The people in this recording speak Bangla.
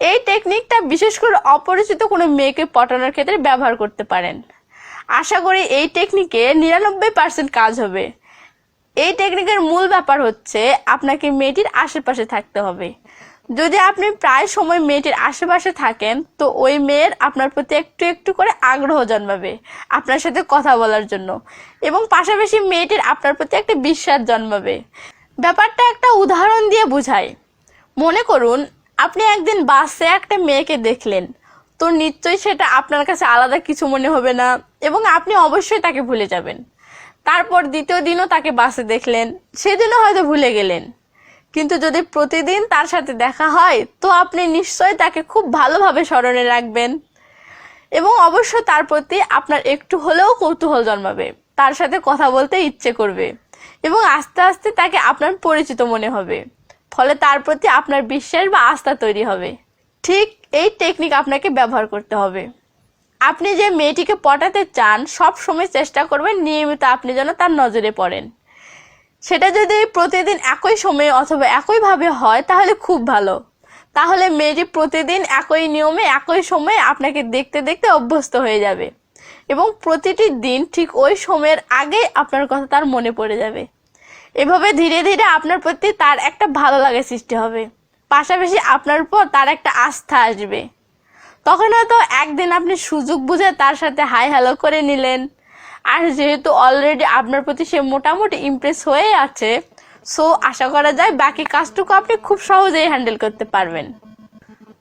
এই টেকনিকটা বিশেষ করে অপরিচিত কোনো মেয়েকে পটানোর ক্ষেত্রে ব্যবহার করতে পারেন। আশা করি এই টেকনিকে নিরানব্বই পার্সেন্ট কাজ হবে। এই টেকনিকের মূল ব্যাপার হচ্ছে আপনাকে মেয়েটির আশেপাশে থাকতে হবে। যদি আপনি প্রায় সময় মেয়েটির আশেপাশে থাকেন, তো ওই মেয়ের আপনার প্রতি একটু একটু করে আগ্রহ জন্মাবে আপনার সাথে কথা বলার জন্য। এবং পাশাপাশি মেয়েটির আপনার প্রতি একটা বিশ্বাস জন্মাবে। ব্যাপারটা একটা উদাহরণ দিয়ে বোঝায় মনে করুন আপনি একদিন বাসে একটা মেয়েকে দেখলেন, তো নিশ্চয়ই সেটা আপনার কাছে আলাদা কিছু মনে হবে না এবং আপনি অবশ্যই তাকে ভুলে যাবেন। তারপর দ্বিতীয় দিনও তাকে বাসে দেখলেন, সেদিনও হয়তো ভুলে গেলেন। কিন্তু যদি প্রতিদিন তার সাথে দেখা হয়, তো আপনি নিশ্চয়ই তাকে খুব ভালোভাবে স্মরণে রাখবেন। এবং অবশ্য তার প্রতি আপনার একটু হলেও কৌতূহল জন্মাবে, তার সাথে কথা বলতে ইচ্ছে করবে, এবং আস্তে আস্তে তাকে আপনার পরিচিত মনে হবে। ফলে তার প্রতি আপনার বিশ্বাস বা আস্থা তৈরি হবে। ঠিক এই টেকনিক আপনাকে ব্যবহার করতে হবে। আপনি যে মেয়েটিকে পটাতে চান, সব সময় চেষ্টা করবেন নিয়মিত আপনি যেন তার নজরে পড়েন। সেটা যদি প্রতিদিন একই সময়ে অথবা একইভাবে হয়, তাহলে খুব ভালো। তাহলে মেয়েটি প্রতিদিন একই নিয়মে, একই সময়ে আপনাকে দেখতে দেখতে অভ্যস্ত হয়ে যাবে। এবং প্রতিটি দিন ঠিক ওই সময়ের আগে আপনার কথা তার মনে পড়ে যাবে। এভাবে ধীরে ধীরে আপনার প্রতি তার একটা ভালো লাগা সৃষ্টি হবে। পাশাপাশি আপনার উপর তার একটা আস্থা আসবে। তখন হয়তো একদিন আপনি সুযোগ বুঝে তার সাথে হাই হ্যালো করে নিলেন। আর যেহেতু অলরেডি আপনার প্রতি সে মোটামুটি ইমপ্রেস হয়ে আছে সো আশা করা যায় বাকি কাজটুকু আপনি খুব সহজেই হ্যান্ডেল করতে পারবেন।